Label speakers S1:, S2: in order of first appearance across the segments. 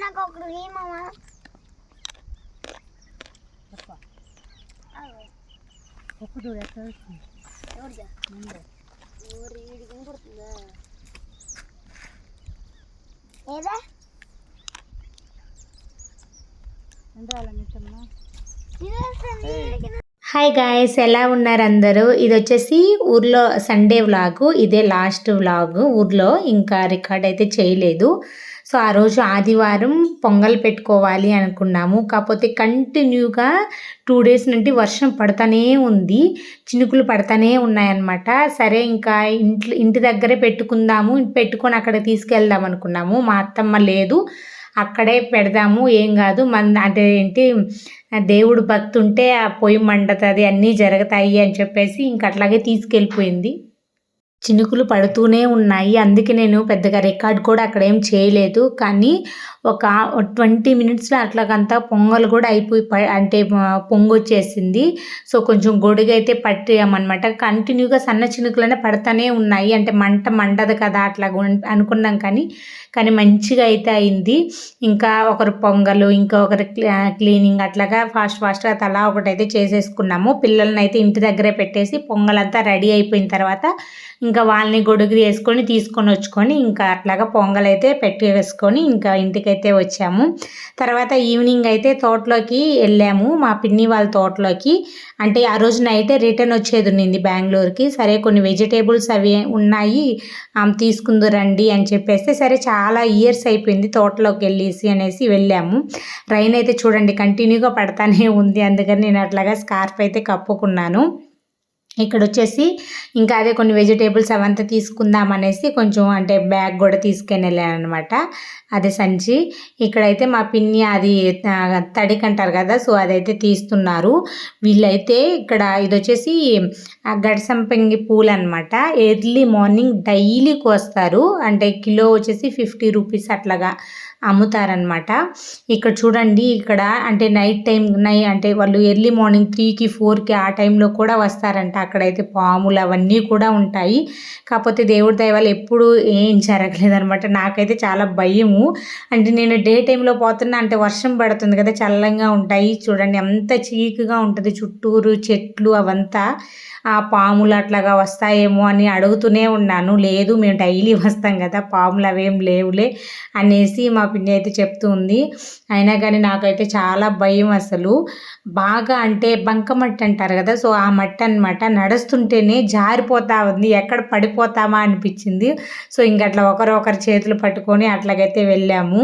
S1: నాకు ఒకటి ఏమమ్మా
S2: ఒక్క చూడు ఎట్లా వస్తుంది
S1: ఎవరిదా
S2: ముందే
S1: ఊరి వీడికి వినపడుతుందా ఏదా
S2: ఎంత వాళ్ళ మిస్సమ్మా
S1: ఇదే
S3: Hi guys ఎలా ఉన్నారు అందరూ? ఇది వచ్చేసి ఊర్లో సండే వ్లాగు ఇదే లాస్ట్ వ్లాగ్ ఊర్లో ఇంకా రికార్డ్ అయితే చేయలేదు. సో ఆ రోజు ఆదివారం పొంగల్ పెట్టుకోవాలి అనుకున్నాము. కాకపోతే కంటిన్యూగా టూ డేస్ నుండి వర్షం పడతానే ఉంది. చినుకులు పడతానే ఉన్నాయన్నమాట. సరే ఇంకా ఇంట్లో ఇంటి దగ్గరే పెట్టుకుందాము. పెట్టుకొని అక్కడ తీసుకెళ్దాం అనుకున్నాము. మా అత్తమ్మ లేదు. అక్కడే పెడదాము ఏం కాదు. మన అంటే ఏంటి దేవుడు భక్తి ఉంటే ఆ పొయ్యి మండుతుంది అన్నీ జరుగుతాయి అని చెప్పేసి ఇంక అట్లాగే తీసుకెళ్ళిపోయింది. చినుకులు పడుతూనే ఉన్నాయి. అందుకే నేను పెద్దగా రికార్డ్ కూడా అక్కడ ఏం చేయలేదు. కానీ ఒక ట్వంటీ మినిట్స్లో అట్లాగంతా పొంగలు కూడా అయిపోయి ప- అంటే పొంగు పొంగొచ్చేసింది. సో కొంచెం గొడుగు అయితే పట్టామన్నమాట కంటిన్యూగా సన్న చినుకులనే పడతానే ఉన్నాయి. అంటే మంట మండదు కదా అట్లా అనుకున్నాం కానీ కానీ మంచిగా అయితే అయింది. ఇంకా ఒకరు పొంగలు ఇంకా ఒకరు క్లీనింగ్ అట్లాగా ఫాస్ట్ ఫాస్ట్గా తలా ఒకటైతే చేసేసుకున్నాము. పిల్లల్ని అయితే ఇంటి దగ్గరే పెట్టేసి పొంగలంతా రెడీ అయిపోయిన తర్వాత ఇంకా వాళ్ళని గొడుగు వేసుకొని తీసుకొని వచ్చుకొని ఇంకా అట్లాగా పొంగల్ అయితే పెట్టి వేసుకొని ఇంకా ఇంటికైతే వచ్చాము. తర్వాత ఈవినింగ్ అయితే తోటలోకి వెళ్ళాము. మా పిన్ని వాళ్ళ తోటలోకి. అంటే ఆ రోజు నైటే రిటర్న్ వచ్చేది ఉన్నింది బెంగళూరుకి. సరే కొన్ని వెజిటేబుల్స్ అవి ఉన్నాయి ఆమె తీసుకుందు రండి అని చెప్పేస్తే సరే చాలా ఇయర్స్ అయిపోయింది తోటలోకి వెళ్ళేసి అనేసి వెళ్ళాము. రైన్ అయితే చూడండి కంటిన్యూగా పడతానే ఉంది. అందుకని నేను అట్లాగా స్కార్ఫ్ అయితే కప్పుకున్నాను. ఇక్కడ వచ్చేసి ఇంకా అదే కొన్ని వెజిటేబుల్స్ అవంతా తీసుకుందాం అనేసి కొంచెం అంటే బ్యాగ్ కూడా తీసుకొని వెళ్ళాను అనమాట అదే సంచి. ఇక్కడైతే మా పిన్ని అది తడికి అంటారు కదా సో అదైతే తీస్తున్నారు. వీళ్ళైతే ఇక్కడ ఇది వచ్చేసి ఆ గడసంపంగి పూలు అనమాట ఎర్లీ మార్నింగ్ డైలీ కోస్తారు అంటే కిలో వచ్చేసి ఫిఫ్టీ రూపీస్ అట్లాగా. అమ్ముతారనమాట ఇక్కడ చూడండి ఇక్కడ అంటే నైట్ టైం నై అంటే వాళ్ళు ఎర్లీ మార్నింగ్ త్రీకి ఫోర్కి ఆ టైంలో కూడా వస్తారంట. అక్కడైతే పాములు అవన్నీ కూడా ఉంటాయి. కాకపోతే దేవుడి దయ వల్ల ఎప్పుడు ఏం జరగలేదు అనమాట నాకైతే చాలా భయము. అంటే నేను డే టైంలో పోతున్నా అంటే వర్షం పడుతుంది కదా చల్లంగా ఉంటాయి. చూడండి ఎంత చీకుగా ఉంటుంది చుట్టూరు చెట్లు అవంతా. ఆ పాములు అట్లాగా వస్తాయేమో అని అడుగుతూనే ఉన్నాను. లేదు మేము డైలీ వస్తాం కదా పాములు అవేం లేవులే అనేసి మా పిన్ని అయితే చెప్తూ ఉంది అయినా కానీ నాకైతే చాలా భయం అసలు. బాగా అంటే బంకమట్టి అంటారు కదా సో ఆ మట్టి అనమాట నడుస్తుంటేనే జారిపోతా ఉంది ఎక్కడ పడిపోతామా అనిపించింది. సో ఇంక అట్లా ఒకరు చేతులు పట్టుకొని అట్లాగైతే వెళ్ళాము.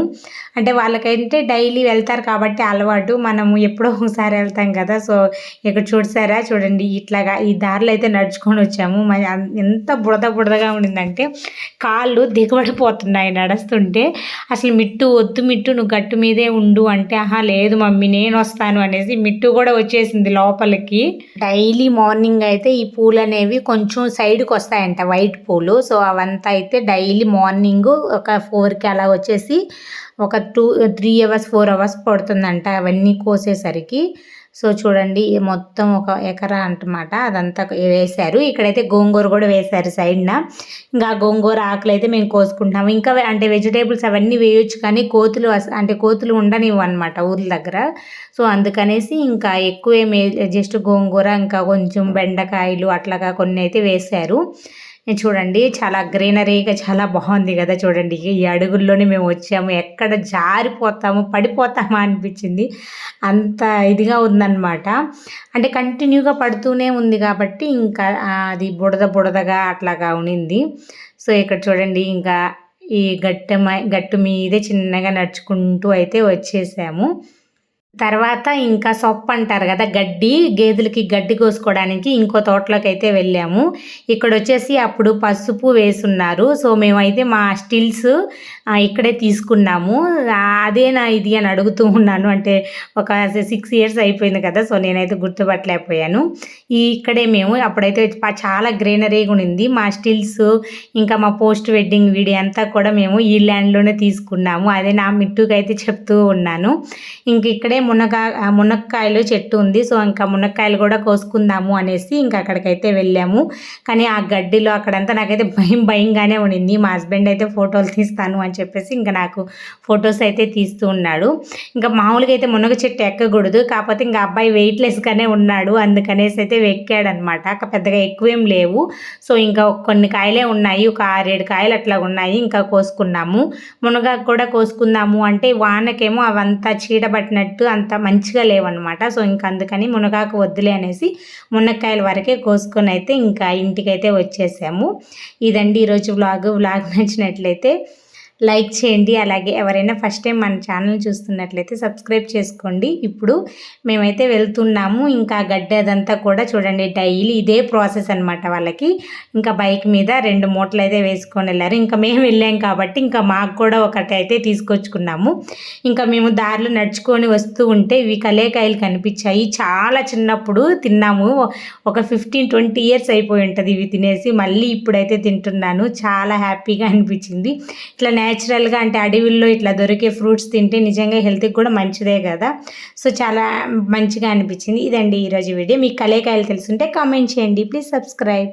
S3: అంటే వాళ్ళకైతే డైలీ వెళ్తారు కాబట్టి అలవాటు. మనము ఎప్పుడో ఒకసారి వెళ్తాం కదా సో ఇక్కడ చూసారా చూడండి ఇట్లాగా ఈ దారిలో అయితే నడుచుకొని వచ్చాము. మరి ఎంత బుడద బుడదగా ఉండిందంటే కాళ్ళు దిగబడిపోతున్నాయి నడుస్తుంటే. అసలు మిట్టు వద్దు మిట్టు నువ్వు గట్టు మీదే ఉండు అంటే ఆహా లేదు మమ్మీ నేను వస్తాను అనేసి మిట్టు కూడా వచ్చేసింది లోపలికి. డైలీ మార్నింగ్ అయితే ఈ పూలు అనేవి కొంచెం సైడ్కి వస్తాయంట వైట్ పూలు. సో అవంతా అయితే డైలీ మార్నింగ్ ఒక ఫోర్కి అలా వచ్చేసి ఒక two three hours four hours పడుతుందంట అవన్నీ కోసేసరికి. సో చూడండి మొత్తం ఒక ఎకరా అంటమాట అదంతా వేశారు. ఇక్కడైతే గోంగూర కూడా వేశారు సైడ్న. ఇంకా గోంగూర ఆకులు అయితే మేము కోసుకుంటాము ఇంకా అంటే వెజిటేబుల్స్ అవన్నీ వేయొచ్చు కానీ కోతులు అంటే కోతులు ఉండనివ్వు అనమాట ఊర్ల దగ్గర. సో అందుకనేసి ఇంకా ఎక్కువ జస్ట్ గోంగూర ఇంకా కొంచెం బెండకాయలు అట్లాగా కొన్ని అయితే వేశారు. చూడండి చాలా గ్రీనరీగా చాలా బాగుంది కదా చూడండి. ఈ అడుగుల్లోనే మేము వచ్చాము. ఎక్కడ జారిపోతాము పడిపోతామా అనిపించింది. అంత ఇదిగా ఉందన్నమాట. అంటే కంటిన్యూగా పడుతూనే ఉంది కాబట్టి ఇంకా అది బుడద బుడదగా అట్లాగా ఉనింది. సో ఇక్కడ చూడండి ఇంకా ఈ గట్టు గట్టు మీదే చిన్నగా నడుచుకుంటూ అయితే వచ్చేసాము. తర్వాత ఇంకా సొప్ప అంటారు కదా గడ్డి గేదెలకి గడ్డి కోసుకోవడానికి ఇంకో తోటలోకి అయితే వెళ్ళాము. ఇక్కడ వచ్చేసి అప్పుడు పసుపు వేసున్నారు. సో మేమైతే మా స్టిల్స్ ఇక్కడే తీసుకున్నాము. అదేనా ఇది అని అడుగుతూ ఉన్నాను. అంటే ఒక సిక్స్ ఇయర్స్ అయిపోయింది కదా సో నేనైతే గుర్తుపట్టలేకపోయాను. ఈ ఇక్కడే మేము అప్పుడైతే చాలా గ్రీనరీగా ఉండింది. మా స్టిల్స్ ఇంకా మా పోస్ట్ వెడ్డింగ్ వీడియో అంతా కూడా మేము ఈ ల్యాండ్లోనే తీసుకున్నాము. అదే నా మిట్టుకు అయితే చెప్తూ ఉన్నాను. ఇంక ఇక్కడే మునగా ఆ, మునక్కాయలు చెట్టు ఉంది. సో ఇంకా మునక్కాయలు కూడా కోసుకుందాము అనేసి ఇంకా అక్కడికైతే వెళ్ళాము. కానీ ఆ గడ్డిలో అక్కడంతా నాకైతే భయం భయంగానే ఉండింది. మా హస్బెండ్ అయితే ఫోటోలు తీస్తాను అని చెప్పేసి ఇంకా నాకు ఫొటోస్ అయితే తీస్తూ ఉన్నాడు. ఇంకా మామూలుగా అయితే మునగ చెట్టు ఎక్కకూడదు. కాకపోతే ఇంకా అబ్బాయి వెయిట్లెస్గానే ఉన్నాడు. అందుకనేసి అయితే ఎక్కాడనమాట పెద్దగా ఎక్కువేం లేవు. సో ఇంకా కొన్ని కాయలే ఉన్నాయి. ఒక ఆరేడు కాయలు అట్లా ఉన్నాయి. ఇంకా కోసుకున్నాము. మునగాకు కూడా కోసుకుందాము అంటే వానకేమో అవంతా చీడబట్టినట్టు అంత మంచిగా లేవన్నమాట. సో ఇంక అందుకని మునగాకు వద్దులే అనేసి మునక్కాయల వరకే కోసుకొని అయితే ఇంకా ఇంటికైతే వచ్చేసాము. ఇదండి ఈరోజు వ్లాగ్. వ్లాగ్ నచ్చినట్లయితే లైక్ చేయండి. అలాగే ఎవరైనా ఫస్ట్ టైం మన ఛానల్ చూస్తున్నట్లయితే సబ్స్క్రైబ్ చేసుకోండి. ఇప్పుడు మేమైతే వెళ్తున్నాము. ఇంకా గడ్డి అదంతా కూడా చూడండి. డైలీ ఇదే ప్రాసెస్ అనమాట వాళ్ళకి. ఇంకా బైక్ మీద రెండు మూటలు అయితే వేసుకొని వెళ్ళారు. ఇంకా మేము వెళ్ళాం కాబట్టి ఇంకా మాకు కూడా ఒకటి అయితే తీసుకొచ్చుకున్నాము. ఇంకా మేము దారిలో నడుచుకొని వస్తూ ఉంటే ఇవి కలేకాయలు కనిపించాయి. చాలా చిన్నప్పుడు తిన్నాము. ఒక ఫిఫ్టీన్ ట్వంటీ ఇయర్స్ అయిపోయి ఉంటుంది. ఇవి తినేసి మళ్ళీ ఇప్పుడైతే తింటున్నాను. చాలా హ్యాపీగా అనిపించింది. ఇట్లా న్యాచురల్గా అంటే అడవిల్లో ఇట్లా దొరికే ఫ్రూట్స్ తింటే నిజంగా హెల్త్కి కూడా మంచిదే కదా. సో చాలా మంచిగా అనిపించింది. ఇదండి ఈరోజు వీడియో. మీకు కలేకాయలు తెలుసుంటే కామెంట్ చేయండి. Please subscribe.